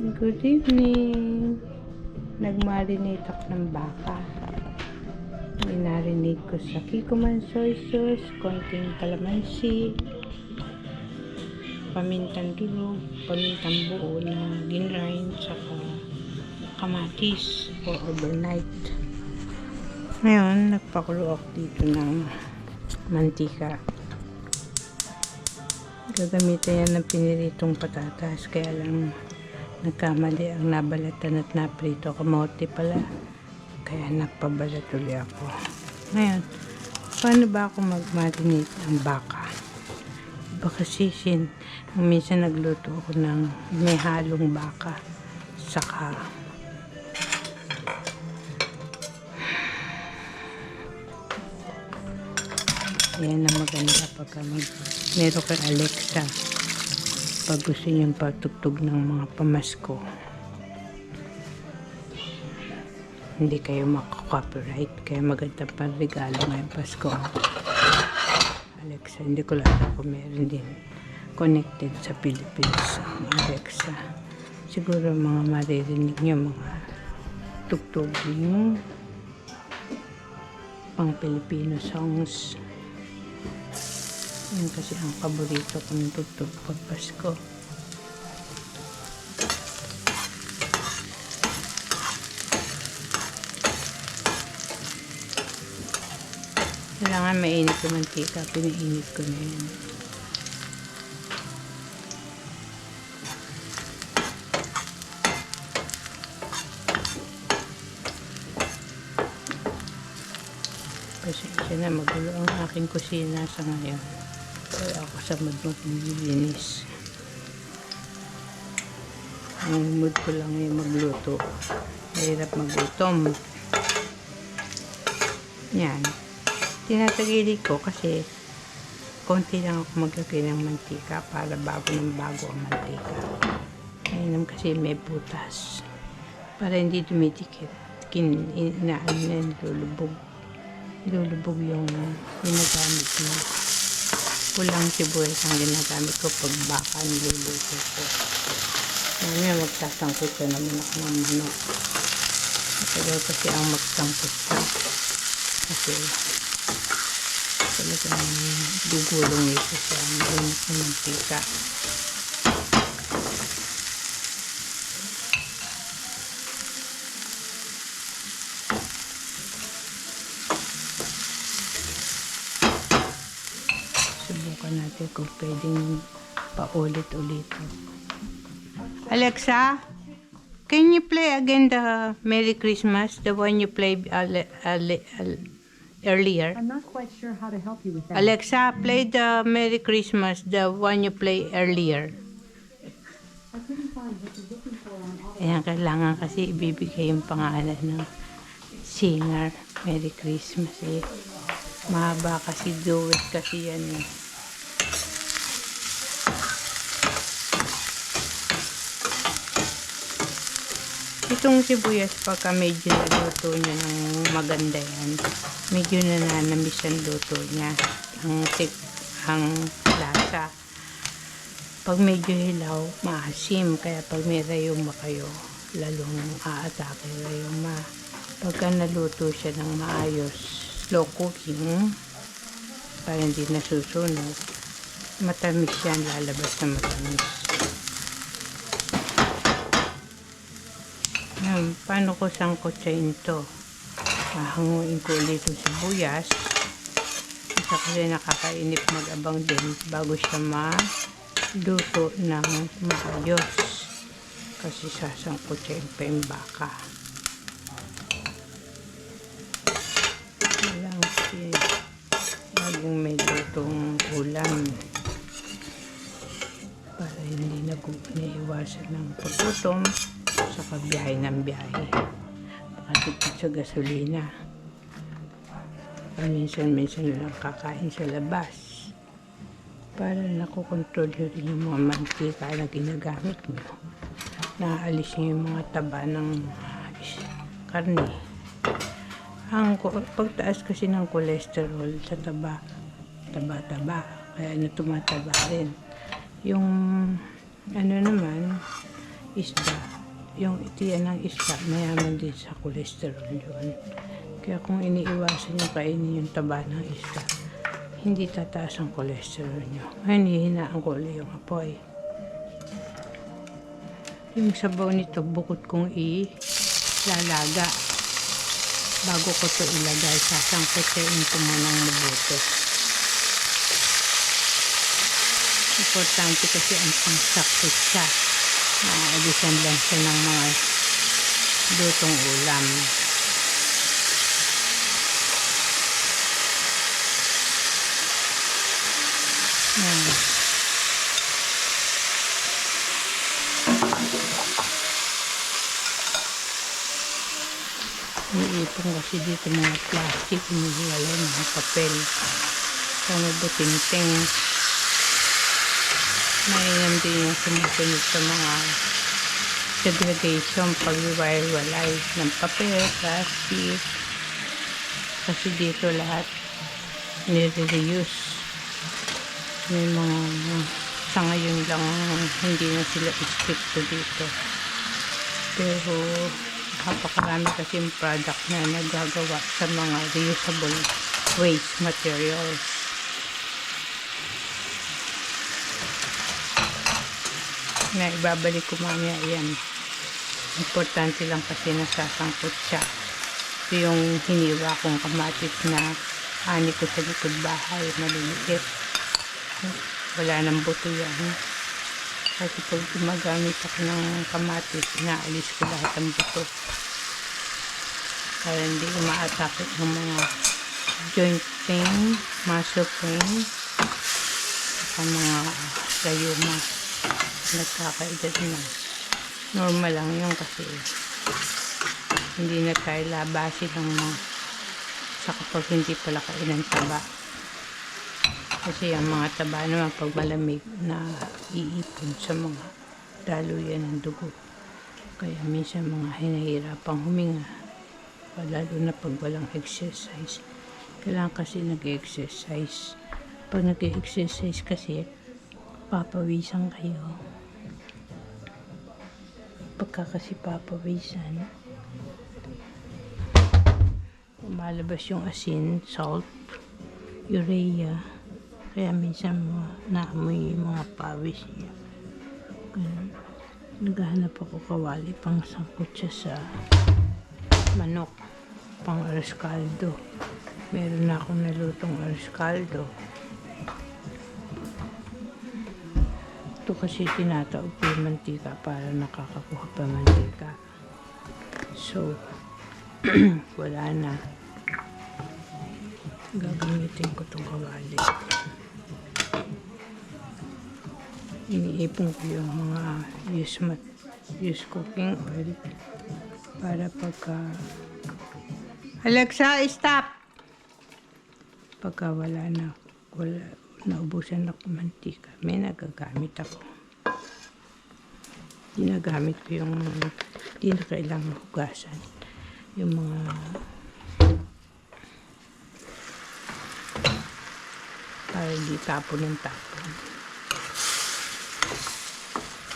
Good evening. Nagmarinate ako ng baka. Minarinate ko sa Kikoman soy sauce, konting kalamansi, pamintang durog, pamintang buo na ginrind, saka kamatis for overnight. Ngayon, nagpakulo ako dito ng mantika. Gagamitan yan ng piniritong patatas, kaya lang nagkamali ang nabalatan at naprito. Kamote pala. Kaya nagpabalat ulit ako. Ngayon, paano ba ako mag-marinate ng baka? Baka sisin. Minsan nagluto ako ng may halong baka. Saka Ayan ang maganda pagka mag meron kang Alexa pag gusto niyong patugtog ng mga pamasko. Hindi kayo makaka-copyright kaya maganda pang regalo ngayong Pasko. Alexa hindi ko lang kung meron din connected sa Philippines. Alexa siguro mga maririnig niyo mga tugtog yung pang Filipino songs yan kasi ang paborito kong tugtog pag Pasko. Kailangan mainit yung mantika. Pinainit ko na yun. Pasensya na magulo ang aking kusina sa ngayon. Ako sa mood maglilinis. Ang mood ko lang yung magluto. Mahirap maglutom. Yan. Tinatagili ko kasi konti lang ako maglagay ng mantika para bago ng bago ang mantika. Ngayon kasi may butas. Para hindi dumidikit. Kin, inaan na nilulubog. Nilulubog yung ginagamit mo pulang sibuyas ang ginagamit ko pag baka niluluto ko. Ngayon magsasangkot ko naman ako ng manok. Matagal kasi ang magsangkot ko. Kasi talagang gugulong ito sa mainit na mantika. Subukan natin kung pwedeng paulit-ulit. Alexa, can you play again the Merry Christmas, the one you played earlier? I'm not quite sure how to help you with that. Alexa, play the Merry Christmas, the one you played earlier. I couldn't find what you're looking for on auto. Ayan, kailangan kasi ibibigay yung pangalan ng singer. Merry Christmas eh. Mahaba kasi duet kasi yan eh. Itong sibuyas pagka medyo naluto niya ng maganda yan, medyo nananamis ang luto niya. Ang, tik, ang lasa. Pag medyo hilaw, maasim. Kaya pag may rayuma kayo, lalong aatake rayuma. Pagka naluto siya ng maayos, slow cooking, para hindi nasusunog, matamis yan, lalabas na matamis. Yan, paano ko sangkotsayin to? Hahanguin ko ulit yung sibuyas. Isa kasi nakakainip mag-abang din bago siya maluto ng maayos. Kasi sasangkotsayin pa yung baka. Walang si laging may lutong ulam para hindi nag-iwasan ng paggutom sa biyahe ng biyahe. Makatipid sa gasolina. Paminsan-minsan lang kakain sa labas. Para nakokontrol nyo rin yung mga mantika na ginagamit nyo. Naaalis nyo yung mga taba ng karne. Ang pagtaas kasi ng cholesterol sa taba, taba-taba, kaya na tumataba rin. Yung ano naman, isda, yung itiyan ng isda, mayaman din sa cholesterol yun. Kaya kung iniiwasan nyo kainin yung taba ng isda, hindi tataas ang cholesterol nyo. Ayun, hihinaan ko ulit yung apoy. Yung sabaw nito, bukod kong i-lalaga. Bago ko to ilagay, sasangkutin ko munang mabuti. Importante kasi ang pangsakto siya. Naaalisan lang siya ng mga lutong ulam. Yan. Iniipon kasi dito mga plastic, inihiwalay mga papel. Kaya mabuting-ting. Mainam din yung sumusunod sa mga segregation, pag-walay ng papel, plastic. Kasi dito lahat nire-reuse. May mga sa ngayon lang hindi na sila stricto dito. Pero napakarami kasi yung product na nagagawa sa mga reusable waste materials. Na ibabalik ko mamaya yan. Importante lang kasi nasasangkot siya. Ito yung hiniwa kong kamatis na ani ko sa likod bahay, maliliit. Wala nang buto yan. Kasi pag gumagamit ako ng kamatis, inaalis ko lahat ng buto. Para hindi umaatake ng mga joint pain, muscle pain, sa mga rayuma. Nagkakaedad na. Normal lang yun kasi hindi na tayo labasin ng mga sa kapag hindi pala kainan taba. Kasi ang mga taba naman pag malamig na iipon sa mga daluyan ng dugo. Kaya minsan mga hinahirapang huminga. Lalo na pag walang exercise. Kailangan kasi nag-exercise. Pag nag-exercise kasi, papawisan kayo. Pagka kasi papawisan, lumalabas yung asin, salt, urea. Kaya minsan mo naamoy yung mga pawis niya. Naghahanap ako kawali pang sangkot siya sa manok, pang aras. Meron na akong nalutong aras caldo. Ito kasi tinataob ko yung mantika para nakakakuha pa mantika. So, wala na. Gagamitin ko itong kawali. Iniipon ko yung mga use, mat, use cooking oil para pagka Alexa, stop! Pagka wala na, wala, naubusan ako mantika, may nagagamit ako. Ginagamit ko yung hindi na kailangang hugasan. Yung mga para hindi tapon ng tapon.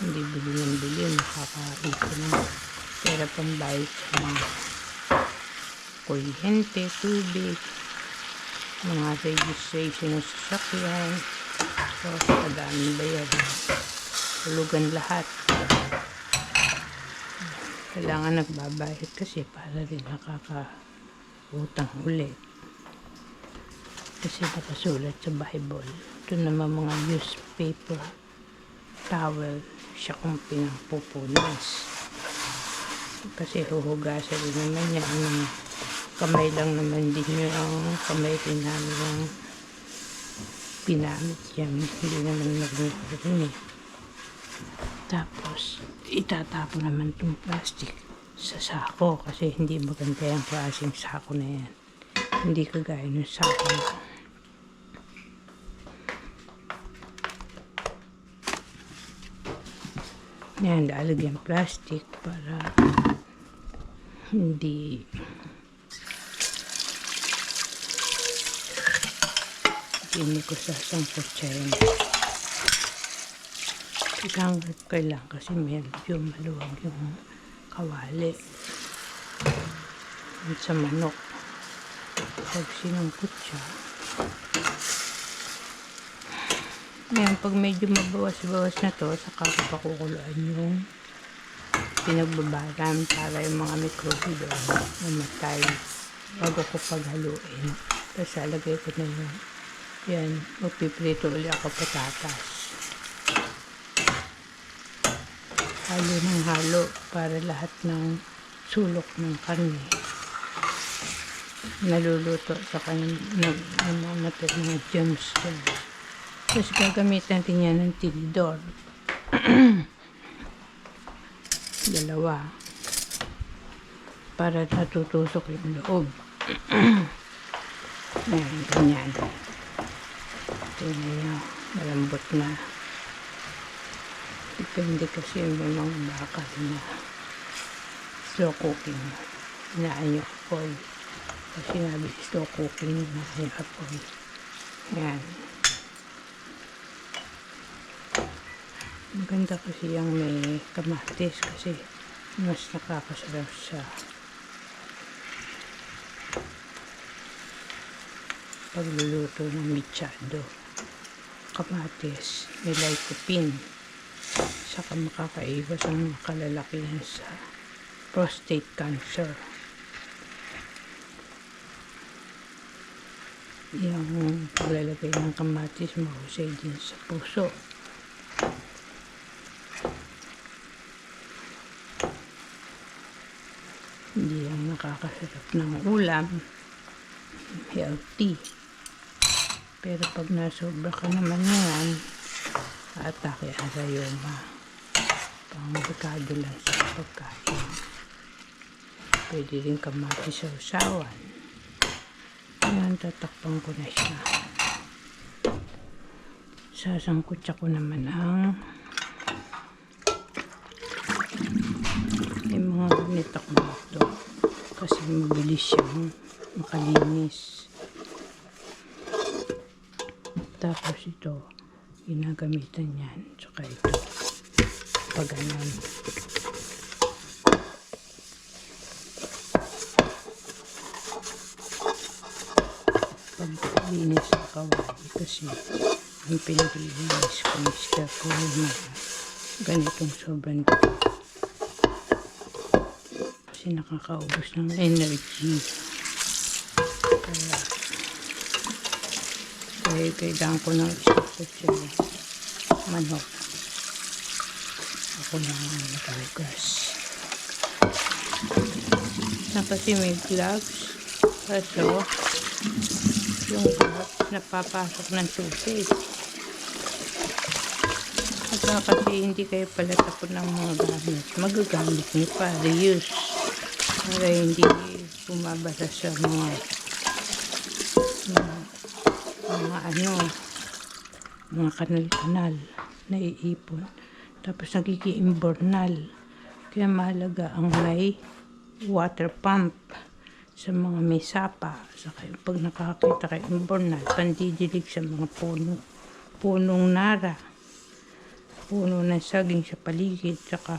Hindi bili ng bili, nakakaipon ng pera pambayad sa mga kuryente, tubig, mga registration ng sasakyan. So, kadaming bayad. Hulugan lahat. Kailangan nagbabayad kasi para rin nakaka-utang ulit. Kasi nakasulat sa Bible. Ito naman mga newspaper, towel, siya kung pinampupunas. Kasi huhugasan rin naman niya. Ano, kamay lang naman din yun ang kamay rin namin ang pinamit yan. Hindi naman nagmumulong eh. Tapos, itatapo naman itong plastic sa sako kasi hindi maganda yung klaseng sako na yan. Hindi kagaya ng sako na Yan, lalagyan plastic para hindi hindi ko yun. Isang rep kailangan kasi medyo maluwag yung kawali. At sa manok, pag sinangkot siya, ngayon, pag medyo mabawas-bawas na to, saka ko pakukuluan yung pinagbabaran para yung mga mikrobe doon mamatay bago ko paghaluin. Tapos lalagay ko na yun. Yan, magpiprito ulit ako patatas. Halo ng halo para lahat ng sulok ng karne naluluto sa kanyang namamatay ng gems dyan. Tapos gagamitan natin yan ng tinidor. Dalawa. Para natutusok yung loob. Ayan, ganyan. Nyo, malambot na. Depende kasi may mga bakal na slow cooking. Inaan yung apoy. Pag sinabi slow cooking, inaan yung apoy. Ayan. Maganda kasi yung may kamatis kasi mas nakakasarap sa pagluluto ng mechado. Kamatis, lycopene. Saka makakaiwas ang kalalakihan sa prostate cancer. Yung paglalagay ng kamatis mahusay din sa puso. Hindi lang nakakasarap ng ulam. Healthy. Pero pag nasobra ka naman yan, atake ang rayoma. Pangabikado lang sa pagkain. Pwede rin kamatis sa usawan. Ayan, tatakpan ko na siya. Sasangkot ko naman ang yung mga ganito ko na ito. Kasi mabilis siyang makalinis. Tapos ito, ginagamitan yan. Tsaka ito. Pag ganun. Paglinis sa kawali kasi ang pinaglilinis ko mister ko mga ganitong sobrang kasi nakakaubos ng energy. Kaya kailangan ko ng isang manok. Ako na ang nakalugas. Na kasi may gloves. Kaso, yung gloves napapasok ng tubig. At kasi hindi kayo pala tapon ng mga gamit. Magagamit niyo pa. Reuse para hindi bumabasa sa mga, mga ano mga kanal-kanal na iipon tapos nagkikiimbornal kaya mahalaga ang may water pump sa mga may sapa. Saka yung pag nakakita kay imbornal pandidilig sa mga puno. Punong nara. Puno ng saging sa paligid saka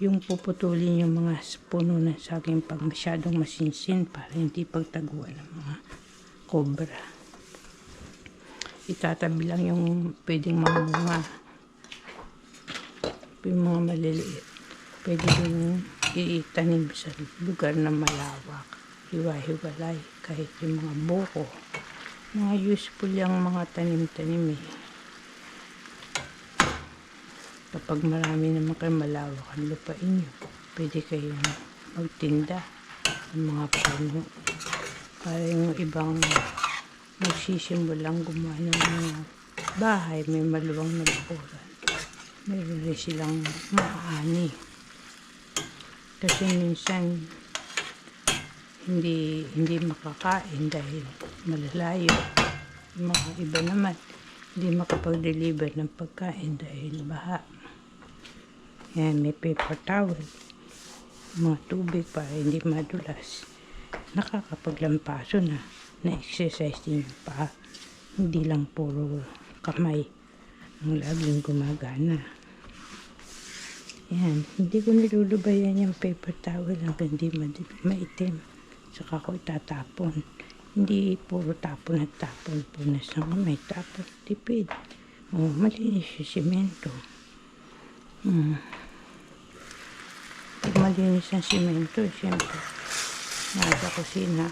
yung puputulin yung mga puno ng saging pag masyadong masinsin para hindi pagtaguan ng mga cobra. Itatabi lang yung pwedeng mamunga. Yung mga maliliit. Pwede yung iitanim sa lugar na malawak. Hiwa-hiwalay. Kahit yung mga buko. Mga useful yung mga tanim-tanim eh kapag marami naman kayo malawak ang lupain nyo, pwede kayong magtinda ng mga puno. Para yung ibang magsisimulang gumawa ng mga bahay, may maluwang na bakuran. Meron rin silang maaani. Kasi minsan, hindi hindi makakain dahil malalayo. Mga iba naman, hindi makapag-deliver ng pagkain dahil baha. Yan, may paper towel. Mga tubig para hindi madulas. Nakakapaglampaso na. Na-exercise din yung paa. Hindi lang puro kamay ang laging gumagana. Yan, hindi ko nilulubayan yung paper towel hanggang hindi maitim. Saka ko itatapon. Hindi puro tapon at tapon. Punas na may tapon. Tipid. Oh, malinis yung simento. Hmm. Pag malinis ang simento, siyempre, nasa kusina,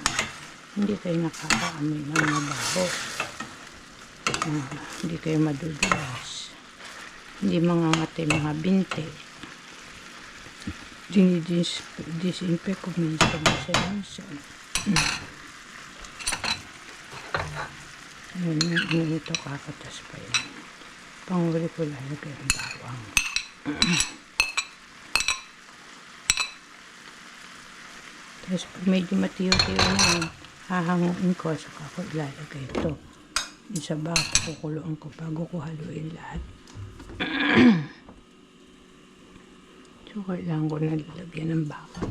hindi kayo nakakaamoy ng mabaho. Ah, hindi kayo madudulas. Hindi mangangati mga binte. Dinidis, disinfect ko minsan sa minsan. Ayun, yung ito kakatas pa yan. Panguli ko lalagay ang bawang. Tapos medyo matiyo-tiyo na yun, hahanguin ko, saka ko ilalagay ito. Yung sa bako, kukuluan ko bago ko haluin lahat. so, kailangan ko na lalagyan ng bako.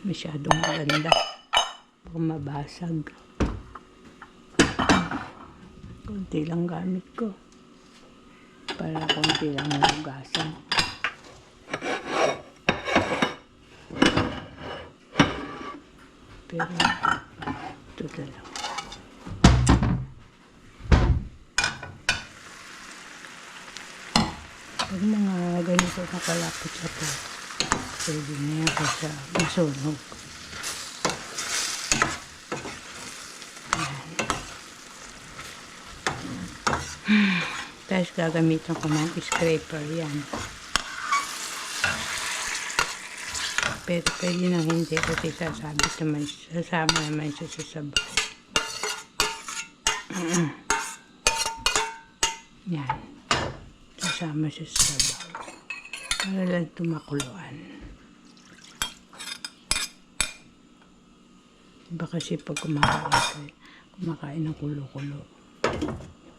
Masyadong maganda. Kung mabasag. Kunti lang gamit ko. Para kunti lang hugasan. Pero, ito talaga. Pag mga ganito po, pwede na yan kasi masunog. Tapos gagamitan ko ng scraper yan. Pero pwede na hindi kasi sasabit naman, sasama naman siya sa sabaw. yan. Sasama siya sa sabaw. Para lang tumakuluan. Iba kasi pag kumakain ka, kumakain ng kulo-kulo.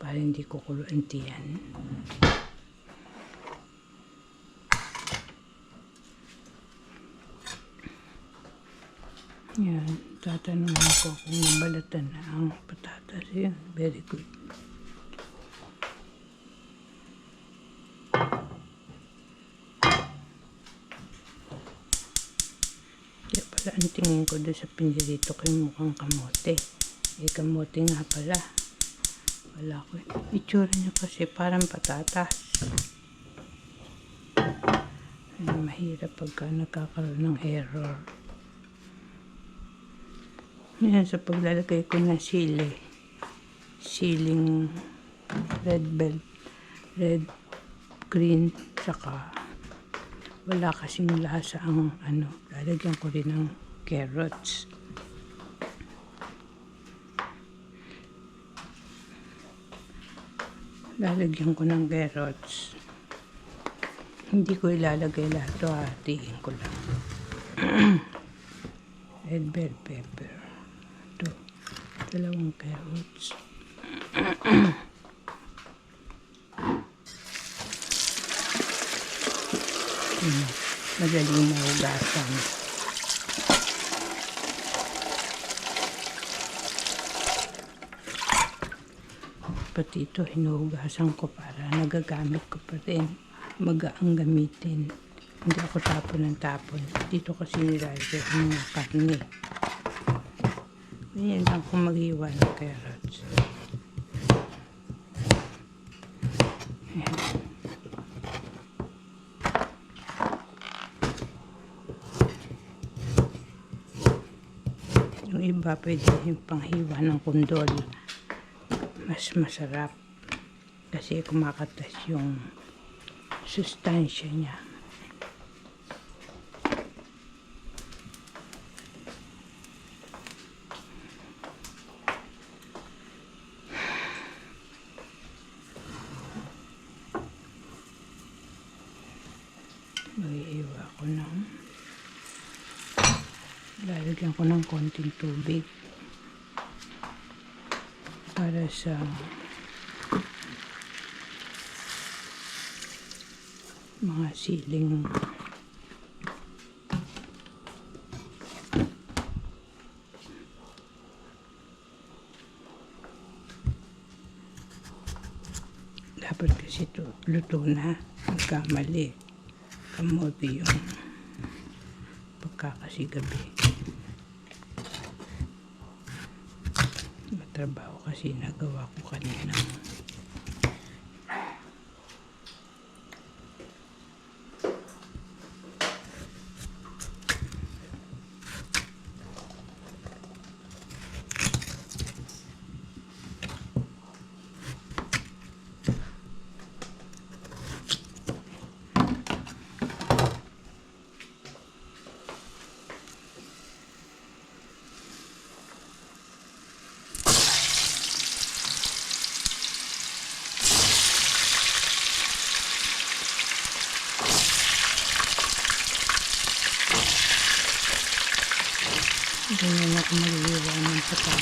Para hindi kukulo ang tiyan. Yan, tatanungin ko kung nabalatan na ang patatas. Yan, very good. Kaya pala ang tingin ko doon sa pinirito yung mukhang kamote. Eh, kamote nga pala. Wala ko. Itsura niya kasi parang patatas. Ay, mahirap pagka nagkakaroon ng error. Yan, sa paglalagay ko ng sili. Siling red bell, red, green, saka wala kasing lasa ang ano, lalagyan ko rin ng carrots. Lalagyan ko ng carrots. Hindi ko ilalagay lahat ito, hatiin ko lang. Red bell pepper. Ito, dalawang carrots. Hmm, Madaling mahugasan. Pati ito, hinuhugasan ko para nagagamit ko pa rin. Magaang gamitin. Hindi ako tapon ng tapon. Dito kasi nilalagay ang mga karne. Ganyan lang kung maghiwa ng carrots. Ayan. Yung iba pwede yung panghiwa ng kundol. Mas masarap. Kasi kumakatas yung sustansya niya. Mag-iiwa ko ng lalagyan ko ng konting tubig para sa mga siling. Dapat kasi ito luto na. Magkamali kamote yung pagkakasigabi. Gabi. Matrabaho kasi nagawa ko kanina. Ganyan ako magliliwa ng pata.